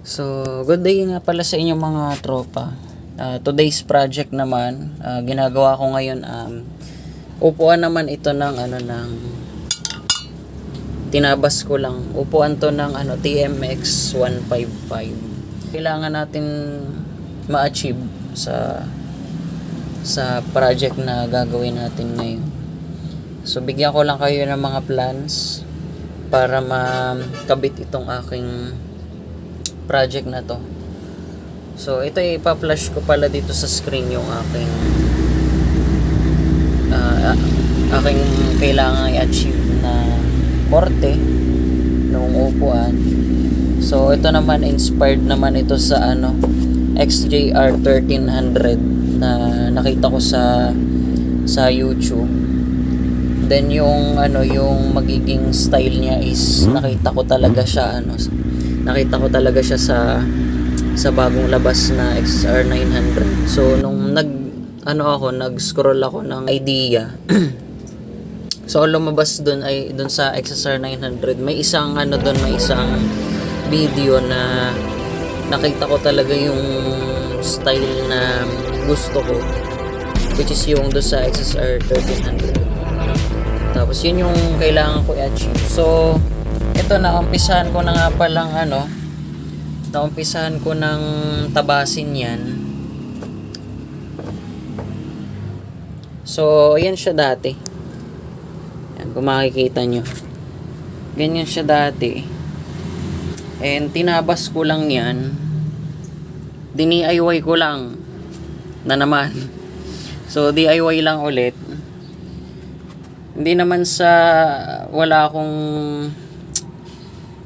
So, good day nga pala sa inyong mga tropa. Ah, today's project naman, ah, ginagawa ko ngayon um, upuan naman ito ng ano ng tinabas ko lang. Upuan to ng ano TMX 155. Kailangan natin ma-achieve sa sa project na gagawin natin ngayon. So bigyan ko lang kayo ng mga plans para makabit itong aking project na to. So ito ipa-flash ko pala dito sa screen yung aking a- aking kailangan i-achieve na korte nung upuan. So ito naman inspired naman ito sa ano XJR 1300 na nakita ko sa sa YouTube. Then yung ano yung magiging style niya is nakita ko talaga siya ano nakita ko talaga siya sa sa bagong labas na XR 900. So nung nag ano ako nag-scroll ako ng idea So lumabas doon ay doon sa XSR 900 may isang ano doon may isang video na nakita ko talaga yung style na gusto ko which is yung doon sa XSR 1300 tapos yun yung kailangan ko i-achieve so ito na umpisahan ko na nga palang ano naumpisahan ko ng tabasin yan so ayan siya dati yan, kung makikita nyo. Ganyan siya dati. And tinabas ko lang yan. Dini-IY ko lang. Na naman. So, DIY lang ulit. Hindi naman sa wala akong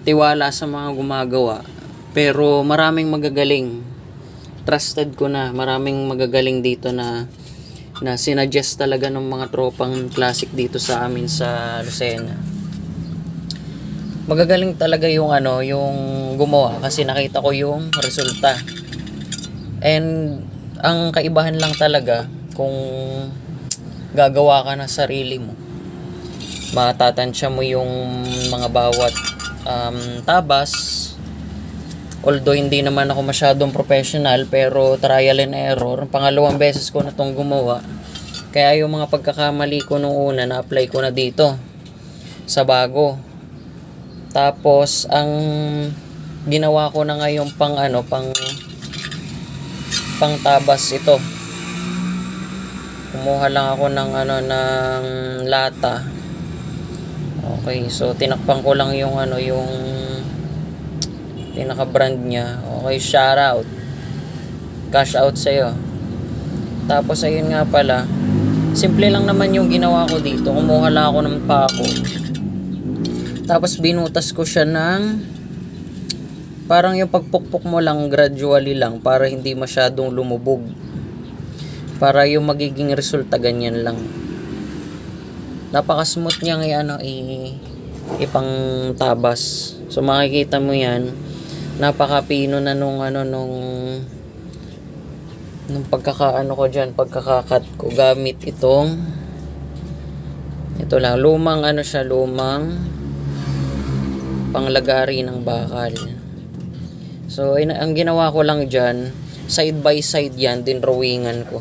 tiwala sa mga gumagawa. Pero maraming magagaling. Trusted ko na. Maraming magagaling dito na na sinuggest talaga ng mga tropang classic dito sa amin sa Lucena. Magagaling talaga yung ano, yung gumawa kasi nakita ko yung resulta. And ang kaibahan lang talaga kung gagawa ka ng sarili mo. Matatansya mo yung mga bawat um, tabas, Although hindi naman ako masyadong professional pero trial and error. Pangalawang beses ko na itong gumawa. Kaya yung mga pagkakamali ko nung una na-apply ko na dito sa bago. Tapos ang ginawa ko na ngayon pang ano pang pang tabas ito. Kumuha lang ako ng ano ng lata. Okay, so tinakpan ko lang yung ano yung pinaka-brand niya. Okay, shout out. Cash out sa'yo. Tapos ayun nga pala, simple lang naman yung ginawa ko dito. Kumuha lang ako ng pako. Tapos binutas ko siya ng parang yung pagpukpok mo lang gradually lang para hindi masyadong lumubog. Para yung magiging resulta ganyan lang. Napaka-smooth niya ng ano, i ipang tabas. So makikita mo yan, napakapino na nung ano nung nung pagkakaano ko diyan pagkakakat ko gamit itong ito lang lumang ano siya lumang panglagari ng bakal so ang ginawa ko lang diyan side by side yan din drawingan ko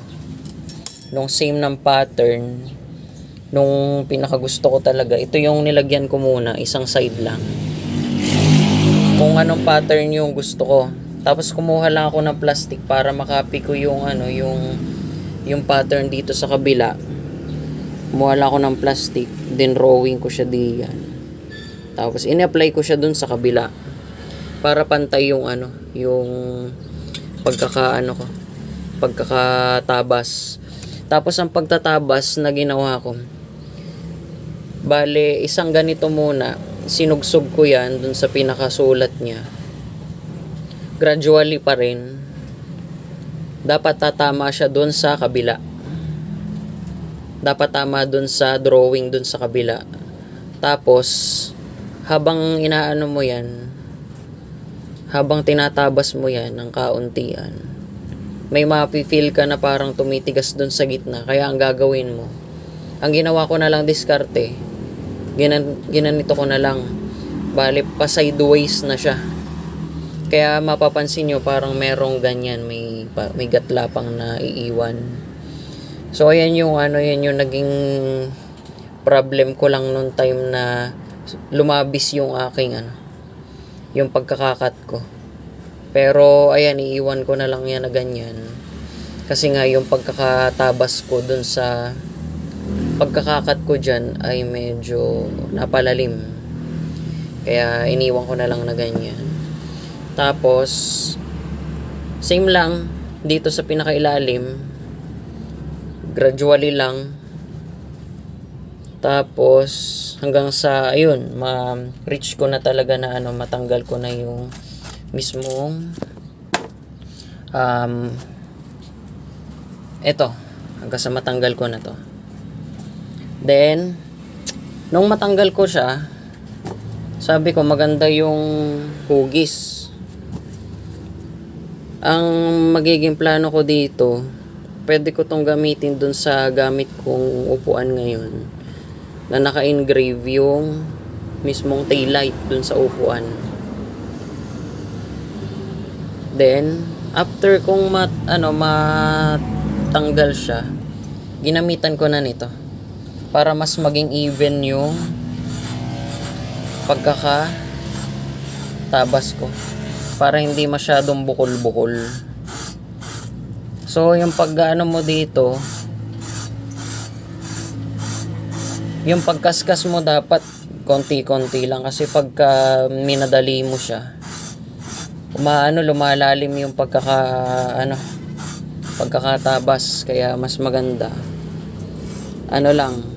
nung same ng pattern nung pinakagusto ko talaga ito yung nilagyan ko muna isang side lang kung anong pattern yung gusto ko. Tapos kumuha lang ako ng plastic para makopy ko yung ano, yung yung pattern dito sa kabila. Kumuha lang ako ng plastic, then drawing ko siya diyan. Tapos in-apply ko siya dun sa kabila para pantay yung ano, yung pagkakaano ko, pagkakatabas. Tapos ang pagtatabas na ginawa ko, bale isang ganito muna, sinugsog ko yan dun sa pinakasulat niya. Gradually pa rin, dapat tatama siya dun sa kabila. Dapat tama dun sa drawing dun sa kabila. Tapos, habang inaano mo yan, habang tinatabas mo yan ng kauntian, may mapi-feel ka na parang tumitigas dun sa gitna. Kaya ang gagawin mo, ang ginawa ko na lang diskarte, ginan, ginanito ko na lang. Bale, pa sideways na siya. Kaya mapapansin nyo parang merong ganyan, may, may gatlapang na iiwan. So ayan yung ano, yan yung naging problem ko lang nung time na lumabis yung aking ano, yung pagkakakat ko. Pero ayan, iiwan ko na lang yan na ganyan. Kasi nga yung pagkakatabas ko dun sa pagkakakat ko dyan ay medyo napalalim. Kaya iniwan ko na lang na ganyan. Tapos, same lang dito sa pinakailalim. Gradually lang. Tapos, hanggang sa, ayun, ma-reach ko na talaga na ano, matanggal ko na yung mismong um, eto, hanggang sa matanggal ko na to. Then, nung matanggal ko siya, sabi ko maganda yung hugis. Ang magiging plano ko dito, pwede ko tong gamitin dun sa gamit kong upuan ngayon na naka-engrave yung mismong taillight dun sa upuan. Then, after kong mat, ano, matanggal siya, ginamitan ko na nito para mas maging even yung pagkaka tabas ko. Para hindi masyadong bukol-bukol. So yung pag ano mo dito yung pagkaskas mo dapat konti-konti lang kasi pagka minadali mo siya umaano lumalalim yung pagkaka ano pagkakatabas. Kaya mas maganda ano lang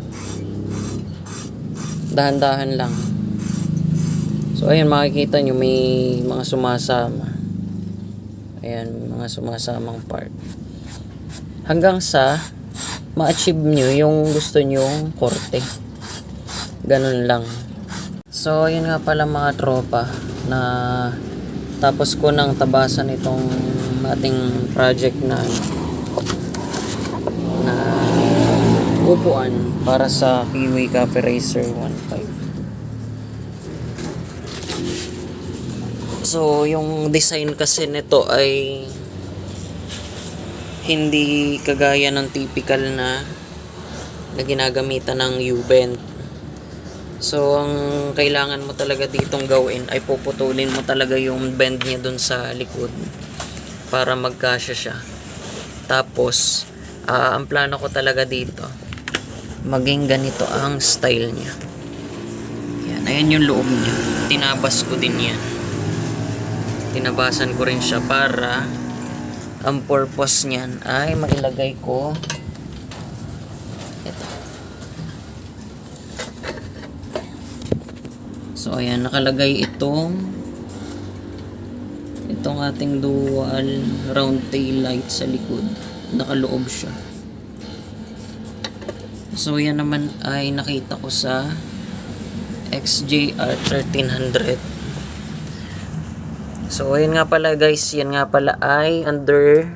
dahan-dahan lang. So ayun makikita nyo may mga sumasama. Ayan mga sumasamang part. Hanggang sa ma-achieve nyo yung gusto nyong korte. Ganun lang. So ayun nga pala mga tropa na tapos ko nang tabasan itong ating project na upuan para sa Kiwi Cafe Racer 1.5 So, yung design kasi nito ay hindi kagaya ng typical na na ginagamitan ng U-bend. So, ang kailangan mo talaga ditong gawin ay puputulin mo talaga yung bend niya dun sa likod para magkasya siya. Tapos, ah, ang plano ko talaga dito, maging ganito ang style niya. Yan, ayan yung loob niya. Tinabas ko din yan. Tinabasan ko rin siya para ang purpose niyan ay mailagay ko ito. So ayan, nakalagay itong itong ating dual round tail light sa likod. Nakaloob siya. So yan naman ay nakita ko sa XJR 1300. So ayun nga pala guys, yan nga pala ay under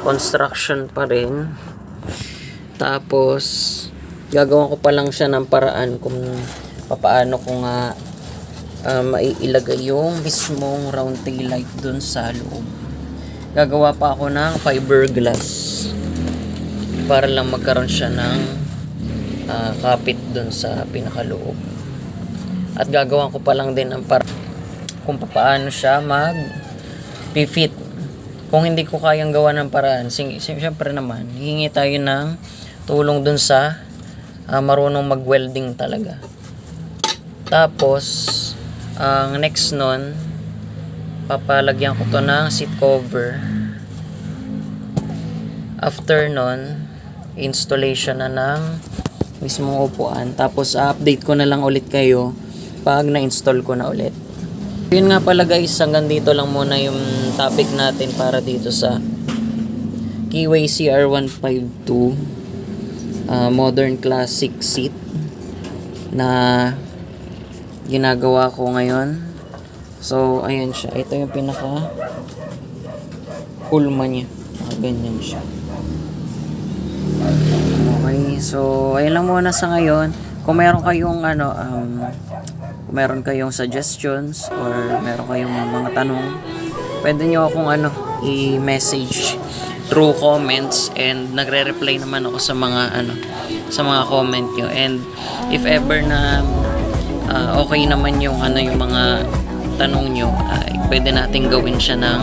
construction pa rin. Tapos gagawa ko pa lang siya ng paraan kung papaano ko nga uh, maiilagay yung mismong round tail light dun sa loob. Gagawa pa ako ng fiberglass para lang magkaroon siya ng ah, kapit dun sa pinakaloob. At gagawa ko pa lang din ang par kung paano siya mag fit kung hindi ko kayang gawa ng paraan siyempre naman hihingi tayo ng tulong dun sa ah, marunong mag-welding talaga. Tapos ang next nun papalagyan ko to ng seat cover. After nun installation na ng mismong upuan tapos update ko na lang ulit kayo pag na-install ko na ulit yun nga pala guys, hanggang dito lang muna yung topic natin para dito sa Keyway CR152 uh, Modern Classic Seat na ginagawa ko ngayon. So, ayan siya. Ito yung pinaka kulma niya. Ah, ganyan siya. Okay, so ayun lang muna sa ngayon. Kung meron kayong ano, um, kung meron kayong suggestions or meron kayong mga tanong, pwede nyo akong ano, i-message through comments and nagre-reply naman ako sa mga ano sa mga comment nyo. And if ever na ah, okay naman yung ano yung mga tanong nyo ay pwede natin gawin siya ng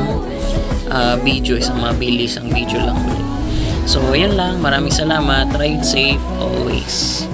ah, video. Isang mabilis ang video lang so yan lang. Maraming salamat. Ride safe always